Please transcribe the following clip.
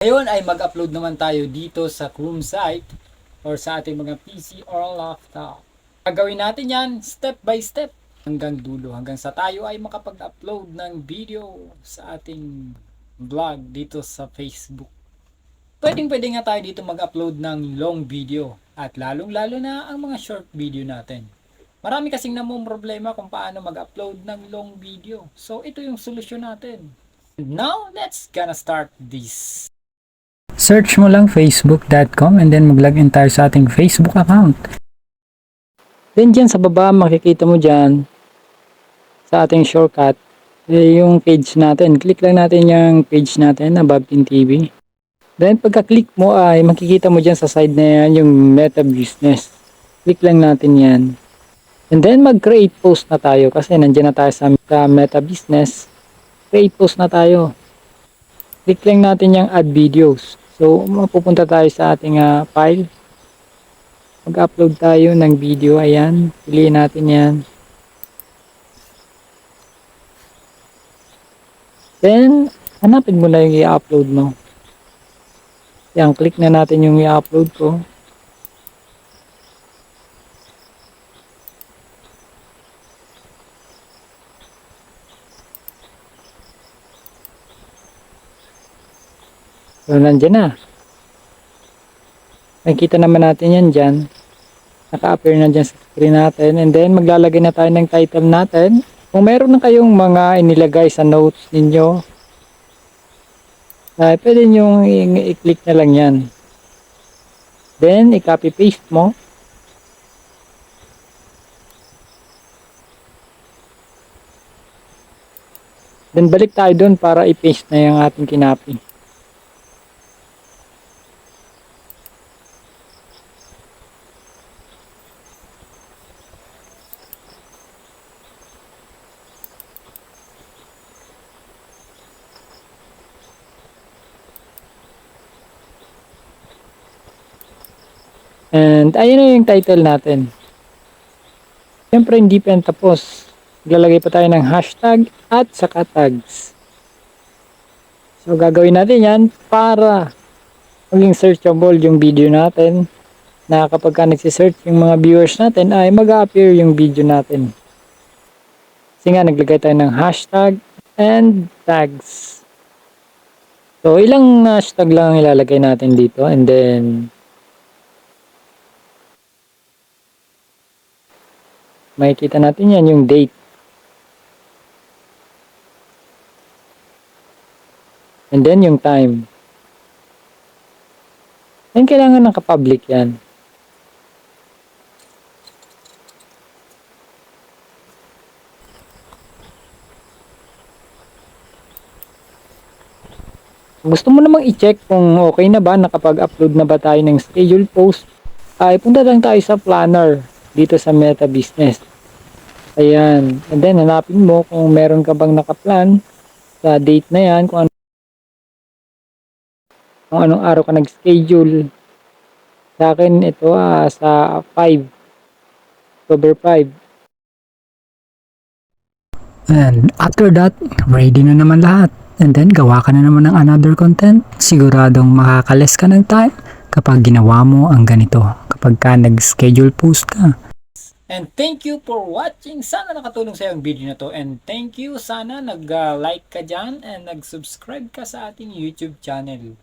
Ngayon ay mag-upload naman tayo dito sa Chrome site or sa ating mga PC or laptop. Gagawin natin yan step by step hanggang dulo hanggang sa tayo ay makapag-upload ng video sa ating vlog dito sa Facebook. Pwedeng pwede nga tayo dito mag-upload ng long video at lalong lalo na ang mga short video natin. Marami kasing namong problema kung paano mag-upload ng long video. So ito yung solusyon natin. Now, let's gonna start this. Search mo lang facebook.com and then mag-login tayo sa ating Facebook account. Then dyan sa baba makikita mo dyan sa ating shortcut eh, yung page natin. Click lang natin yung page natin na Babkin TV. Then pagka-click mo ay makikita mo dyan sa side na yan yung Meta Business. Click lang natin yan. And then mag-create post na tayo kasi nandiyan na tayo sa Meta Business. Create post na tayo. Click lang natin yung add videos. So mapupunta tayo sa ating ah, file. Mag-upload tayo ng video. Ayan. Piliin natin yan. Then, hanapin mo na yung i-upload mo. Yan, click na natin yung i-upload ko. So, nandyan na. Nakikita naman natin yan dyan. Naka-appear na dyan sa screen natin. And then, maglalagay na tayo ng title natin. Kung meron na kayong mga inilagay sa notes ninyo, ay pwede nyo i-click na lang yan. Then, i-copy paste mo. Then, balik tayo dun para i-paste na yung ating kinapi. And ayun na yung title natin. Siyempre hindi pa yan tapos. Lalagay pa tayo ng hashtag at saka tags. So gagawin natin yan para maging searchable yung video natin na kapag ka nagsisearch yung mga viewers natin ay mag-appear yung video natin. Kasi nga naglagay tayo ng hashtag and tags. So ilang hashtag lang ang ilalagay natin dito and then makikita natin yan yung date. And then yung time. And kailangan nakapublic yan. Gusto mo namang i-check kung okay na ba nakapag-upload na ba tayo ng schedule post? Ay punta lang tayo sa planner dito sa Meta Business Ayan. And then, hanapin mo kung meron ka bang nakaplan sa date na yan, kung, ano, kung anong araw ka nag-schedule. Sa akin, ito ah, sa 5. October 5. And after that, ready na naman lahat. And then, gawa ka na naman ng another content. Siguradong makakales ka ng time kapag ginawa mo ang ganito. Kapag ka nag-schedule post ka. And thank you for watching. Sana nakatulong sa ang video na to. And thank you. Sana nag-like ka dyan and nag-subscribe ka sa ating YouTube channel.